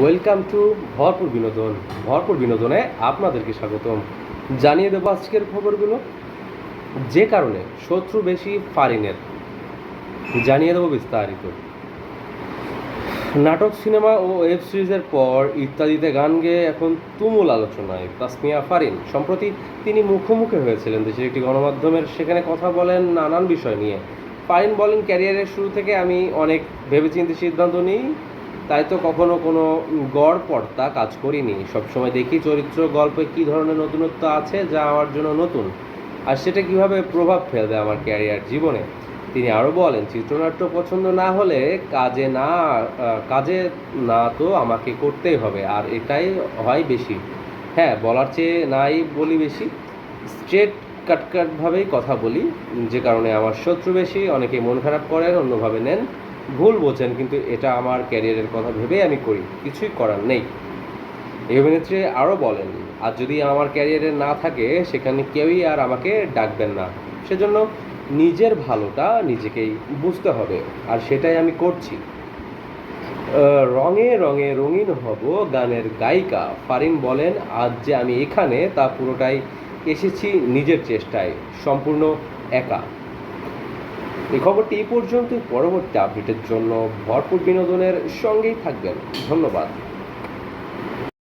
Welcome to ভরপুর বিনোদন। ভরপুর বিনোদনে আপনাদেরকে স্বাগতম। জানিয়ে দেবো আজকের খবরগুলো। যে কারণে শত্রু বেশি ফারিনের। জানিয়ে দেবো বিস্তারিত। নাটক, সিনেমা ও ওয়েব সিরিজের পর ইত্যাদিতে গান গেয়ে এখন তুমুল আলোচনায়। তাসমিয়া ফারিন, সম্প্রতি তিনি মুখোমুখি হয়েছিলেন দেশের একটি গণমাধ্যমের। সেখানে কথা বলেন নানান বিষয় নিয়ে। ফারিন বলেন, ক্যারিয়ারের শুরু থেকে আমি অনেক ভেবেচিন্তে সিদ্ধান্ত নিই। তাই তো কখনো কোনো গড় পর্দা কাজ করিনি। সবসময় দেখি চরিত্র গল্পে কী ধরনের নতুনত্ব আছে যা আমার জন্য নতুন। আর সেটা কীভাবে প্রভাব ফেলবে আমার ক্যারিয়ার জীবনে? তিনি আরও বলেন, চিত্রনাট্য পছন্দ না হলে কাজে না কাজে না তো আমাকে করতেই হবে, আর এটাই হয় বেশি। হ্যাঁ বলার চেয়ে নাই বলি বেশি। স্ট্রেট কাটকাটভাবেই কথা বলি, যে কারণে আমার শত্রু বেশি, অনেকে মন খারাপ করেন, অন্যভাবে নেন। ভুল বোঝেন, কিন্তু এটা আমার ক্যারিয়ারের কথা ভেবেই আমি করি, কিছুই করার নেই। এই অভিনেত্রী আরও বলেন, আর যদি আমার ক্যারিয়ারে না থাকে, সেখানে কেউই আর আমাকে ডাকবেন না। সেজন্য নিজের ভালোটা নিজেকেই বুঝতে হবে, আর সেটাই আমি করছি। রঙে রঙে রঙিন হব গানের গায়িকা। ফারিন বলেন, আজ যে আমি এখানে, তা পুরোটাই এসেছি নিজের চেষ্টায়, সম্পূর্ণ একা। এই খবরটি এই পর্যন্ত। পরবর্তী আপডেটের জন্য ভরপুর বিনোদনের সঙ্গেই থাকবেন। ধন্যবাদ।